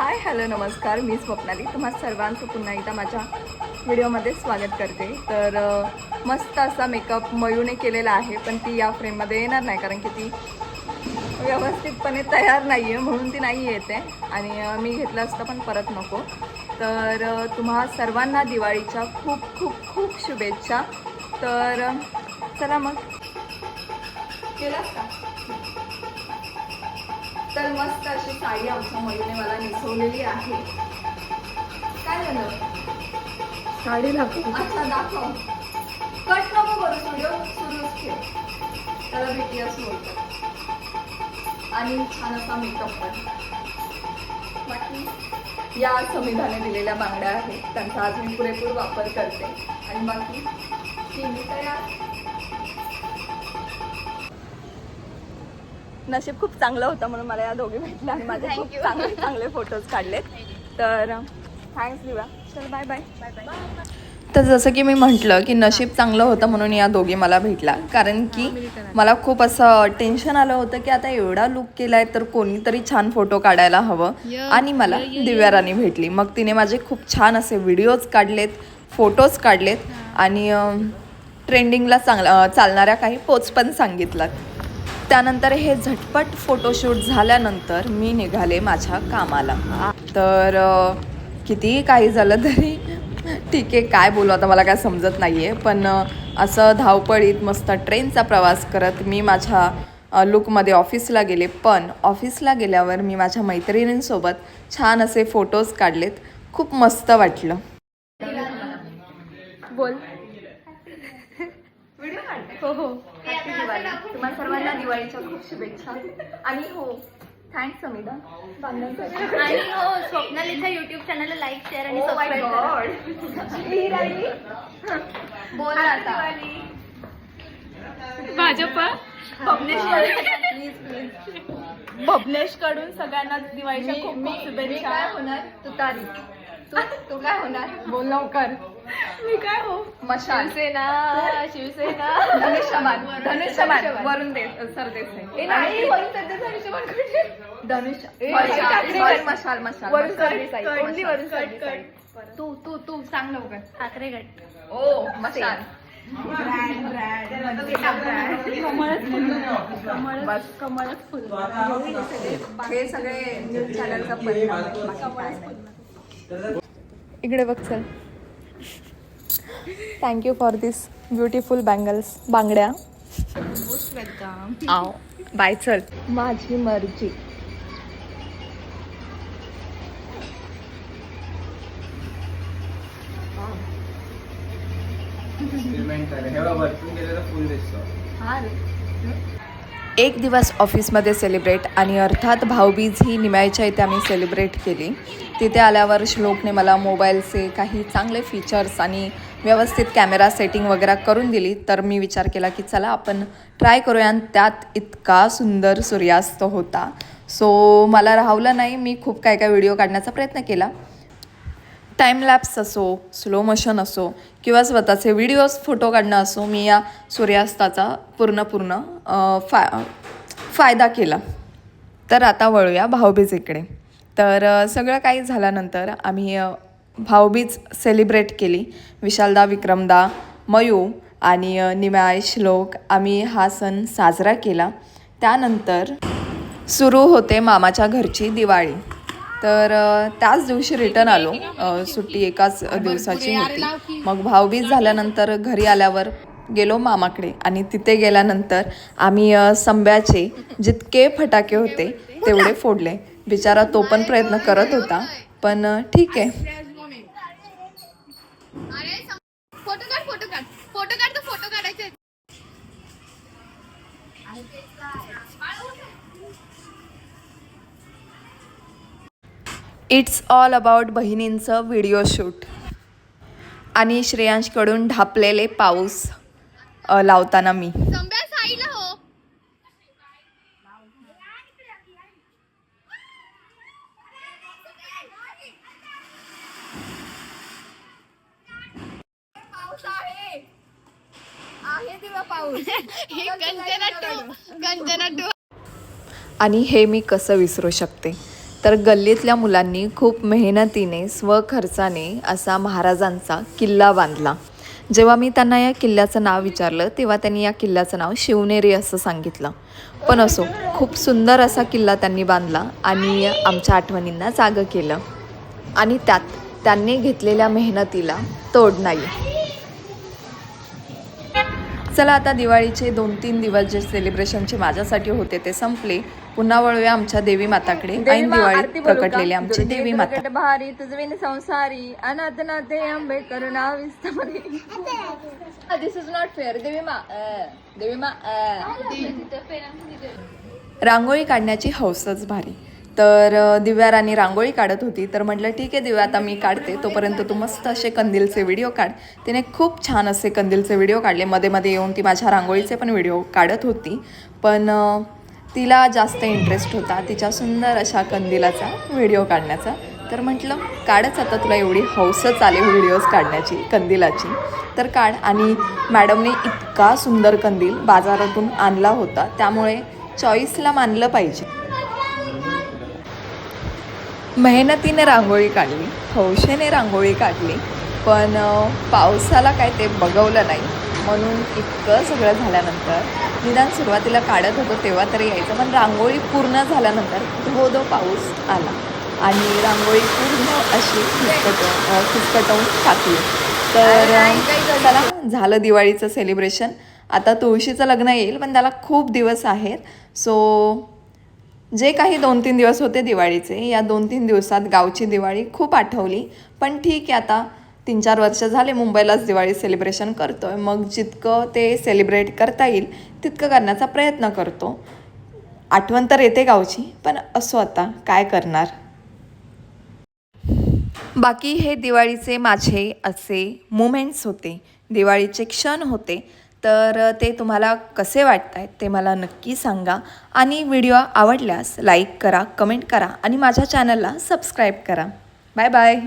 Hi hello नमस्कार. मी स्वप्नाली. तुम्हा सर्वांचं पुन्हा एकदा माझ्या व्हिडिओमध्ये स्वागत करते. तर मस्त असा मेकअप मयूने केलेला आहे पण ती या फ्रेममध्ये येणार नाही कारण की ती व्यवस्थितपणे तयार नाही आहे म्हणून ती नाही येते. आणि मी घेतलं असतं पण परत नको. तर तुम्हा सर्वांना दिवाळीच्या खूप खूप खूप शुभेच्छा. तर चला मग. केलास का? तर मस्त अशी साडी आमच्या मयूने मला नेसवलेली आहे. काय झालं? साडी दाखव. अच्छा दाखव. कट नको करू व्हिडिओ सुरूच ठेव. त्याला बीटीएस बोलतात आणि छान असा मेकअप पण. बाकी या संविधाने दिलेल्या बांगड्या आहेत. त्यांचा आज मी पुरेपूर वापर करते. आणि बाकी ती मी तयार नशीब खूप चांगलं होतं म्हणून मला या दोघी भेटल्या आणि माझे खूप चांगले चांगले फोटोज काढलेत. तर थँक्स दिवा चल बाय बाय बाय बाय तर जसं की मी म्हटलं की नशीब चांगलं होतं म्हणून या दोघी मला भेटला कारण की मला खूप असं टेन्शन आलं होतं की आता एवढा लुक केलाय तर कोणीतरी छान फोटो काढायला हवं. आणि मला दिव्या राणी भेटली. मग तिने माझे खूप छान असे व्हिडिओज काढलेत फोटोज काढलेत. आणि ट्रेंडिंगला चांगला चालणाऱ्या काही पोच पण सांगितलात त्यानंतर हे झटपट फोटोशूट झाल्यानंतर मी निघाले माझ्या कामाला. तर कितीही काही झालं तरी ठीक आहे काय बोलू आता मला काय समजत नाही आहे पण असं धावपळीत मस्त ट्रेनचा प्रवास करत मी माझ्या लुकमध्ये ऑफिसला गेले. पण ऑफिसला गेल्यावर मी माझ्या मैत्रिणींसोबत छान असे फोटोज काढलेत. खूप मस्त वाटलं. बोल. हो हो. हॅपी दिवाळी. तुम्हाला सर्वांना दिवाळीच्या खूप शुभेच्छा. आणि हो थँक्स बांधण्यासाठी आणि हो स्वप्नालीच्या युट्यूब चॅनलला लाईक शेअर आणि Oh सबस्क्राईब करा. मी राहिली बोल ना आता. भाजपा? प्लीज प्लीज भवनेशकडून सगळ्यांना दिवाळीच्या खूप मी खूप शुभेच्छा. काय होणार? तू तारी तू तू काय होणार? बोल लवकर. मी काय हो? मशाल. शिवसेना शिवसेना. धनुष्यबाण धनुष्यबाण. वरून दे सरदेसाई नाही, वरून सरदेसाई धनुष्य वरून मशाल, ठाकरे वरून गट. मशाल. मशाल वरून मशाल. मशाल. only वरून सरदेसाई. तू तू तू सांग लवकर. ठाकरे गट ओ मशाल. बस. कमळच फुल हे सगळे न्यूज चॅनलचा परिणाम. आहे. बाकी काय नाही. इकडे बघ चल. Thank you for this beautiful bangles बांगड्या. आव बाय चल. माझी मर्जी. एक्सपेरिमेंट कर हे बघ एक दिवस ऑफिसमध्ये सेलिब्रेट आणि अर्थात भाऊबीज ही निमायच्या इथे आम्ही सेलिब्रेट केली. तिथे आल्यावर श्लोकने मला मोबाईलचे काही चांगले फीचर्स आणि व्यवस्थित कॅमेरा सेटिंग वगैरे करून दिली. तर मी विचार केला की चला आपण ट्राय करूया आणि त्यात इतका सुंदर सूर्यास्त होता. सो मला राहवलं नाही मी खूप काय काय व्हिडिओ काढण्याचा प्रयत्न केला. टाईम लॅप्स असो स्लो मोशन असो किंवा स्वतःचे व्हिडिओज फोटो काढणं असो मी या सूर्यास्ताचा पूर्ण पूर्ण फा फायदा केला. तर आता वळूया भाऊबीज इकडे. तर सगळं काही झाल्यानंतर आम्ही भाऊबीज सेलिब्रेट केली. विशालदा विक्रमदा मयू आणि निमाय श्लोक आम्ही हा सण साजरा केला. त्यानंतर सुरू होते मामाच्या घरची दिवाळी. तर त्याच दिवशी रिटर्न आलो सुट्टी एकाच दिवसाची होती. मग भाऊबीज झाल्यानंतर घरी आल्यावर गेलो मामाकडे आणि तिथे गेल्यानंतर आम्ही संब्याचे जितके फटाके होते तेवढे फोडले. बिचारा तो पण प्रयत्न करत होता पण ठीक आहे. इट्स ऑल अबाउट बहिणींचं व्हिडिओ शूट आणि श्रेयांशकडून ढापलेले पाऊस लावताना मी. हो. आणि हे मी कसं विसरू शकते? तर गल्लीतल्या मुलांनी खूप मेहनतीने स्वखर्चाने असा महाराजांचा किल्ला बांधला. जेव्हा मी त्यांना या किल्ल्याचं नाव विचारलं तेव्हा त्यांनी या किल्ल्याचं नाव शिवनेरी असं सांगितलं. पण असो खूप सुंदर असा किल्ला त्यांनी बांधला आणि आमच्या आठवणींना जागं केलं. आणि त्यात त्यांनी घेतलेल्या मेहनतीला तोड नाही. चला आता दिवाळीचे दोन तीन दिवस जे सेलिब्रेशनचे माझ्यासाठी होते ते संपले. पुन्हा वळूया आमच्या देवी माताकडे. ऐन दिवाळीत प्रकटलेली आमची देवी माता. भारी तुझविन संसारी अनाथ नाथे आंबे करुणा विस्तारी दिस इज नॉट फेअर देवी मा अं, देवी मा रांगोळी काढण्याची हौसच भारी. तर दिव्या राणी रांगोळी काढत होती. तर म्हटलं ठीक आहे दिव्या आता मी काढते. तोपर्यंत तू मस्त असे कंदीलचे व्हिडिओ काढ. तिने खूप छान असे कंदीलचे व्हिडिओ काढले. मध्ये मध्ये येऊन ती माझ्या रांगोळीचे पण व्हिडिओ काढत होती. पण तिला जास्त इंटरेस्ट होता. तिच्या सुंदर अशा कंदिलाचा व्हिडिओ काढण्याचा. तर म्हटलं काढच आता तुला एवढी हौसच आली व्हिडिओज काढण्याची कंदिलाची. तर काढ. आणि मॅडमने इतका सुंदर कंदील बाजारातून आणला होता. त्यामुळे चॉईसला मानलं पाहिजे. मेहनतीने रांगोळी काढली हौशेने रांगोळी काढली पण पावसाला काय ते बघवलं नाही. म्हणून इतकं सगळं झाल्यानंतर निदान सुरुवातीला काढत होतो तेव्हा तरी यायचं पण रांगोळी पूर्ण झाल्यानंतर धो धो पाऊस आला. आणि रांगोळी पूर्ण अशी फिसकटवून अ, टाकली. तर त्याला झालं दिवाळीचं सेलिब्रेशन आता तुळशीचं लग्न येईल पण त्याला खूप दिवस आहेत. सो जे काही दोन तीन दिवस होते दिवाळीचे या दोन तीन दिवसात गावची दिवाळी खूप आठवली. पण ठीक आहे आता तीन चार वर्ष झाले मुंबईलाच दिवाळी सेलिब्रेशन करतो आहे मग जितकं ते सेलिब्रेट करता येईल तितकं करण्याचा प्रयत्न करतो. आठवण तर येते गावची पण असो आता काय करणार? बाकी हे दिवाळीचे माझे असे मुमेंट्स होते. दिवाळीचे क्षण होते. तर ते तुम्हाला कसे वाटत आहेत ते मला नक्की सांगा. आणि व्हिडिओ आवडल्यास लाईक करा कमेंट करा आणि माझ्या चॅनलला सबस्क्राईब करा. Bye bye.